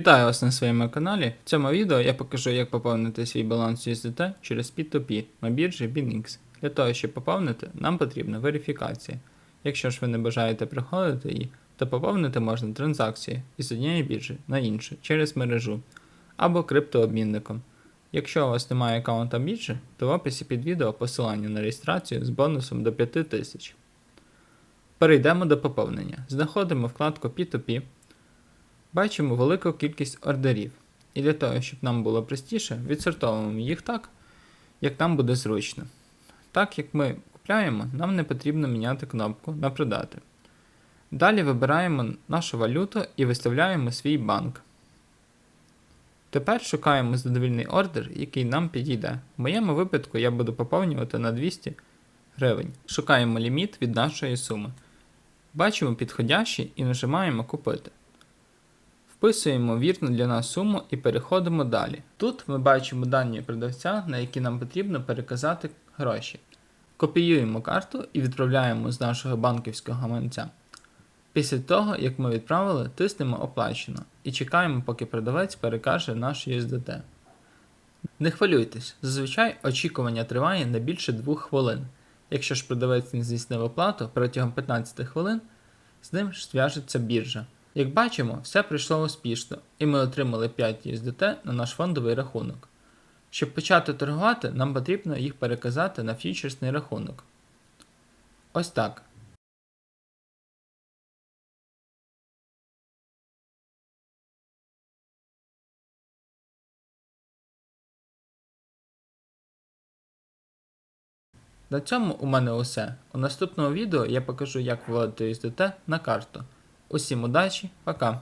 Вітаю вас на своєму каналі. В цьому відео я покажу, як поповнити свій баланс USDT через P2P на біржі BinX. Для того, щоб поповнити, нам потрібна верифікація. Якщо ж ви не бажаєте приходити її, то поповнити можна транзакції із однієї біржі на іншу через мережу або криптообмінником. Якщо у вас немає аккаунта біржі, то в описі під відео посилання на реєстрацію з бонусом до 5000. Перейдемо до поповнення. Знаходимо вкладку P2P. Бачимо велику кількість ордерів. І для того, щоб нам було простіше, відсортовуємо їх так, як нам буде зручно. Так як ми купляємо, нам не потрібно міняти кнопку на продати. Далі вибираємо нашу валюту і виставляємо свій банк. Тепер шукаємо задовільний ордер, який нам підійде. В моєму випадку я буду поповнювати на 200 гривень. Шукаємо ліміт від нашої суми. Бачимо підходящий і нажимаємо Купити. Вписуємо вірну для нас суму і переходимо далі. Тут ми бачимо дані продавця, на які нам потрібно переказати гроші. Копіюємо карту і відправляємо з нашого банківського гаманця. Після того, як ми відправили, тиснемо оплачено і чекаємо, поки продавець перекаже наш USDT. Не хвилюйтесь, зазвичай очікування триває не більше 2 хвилин. Якщо ж продавець не здійснив оплату протягом 15 хвилин, з ним ж зв'яжеться біржа. Як бачимо, все пройшло успішно, і ми отримали 5 USDT на наш фондовий рахунок. Щоб почати торгувати, нам потрібно їх переказати на фьючерсний рахунок. Ось так. На цьому у мене усе. У наступному відео я покажу, як вводити USDT на карту. Усім удачі, пока!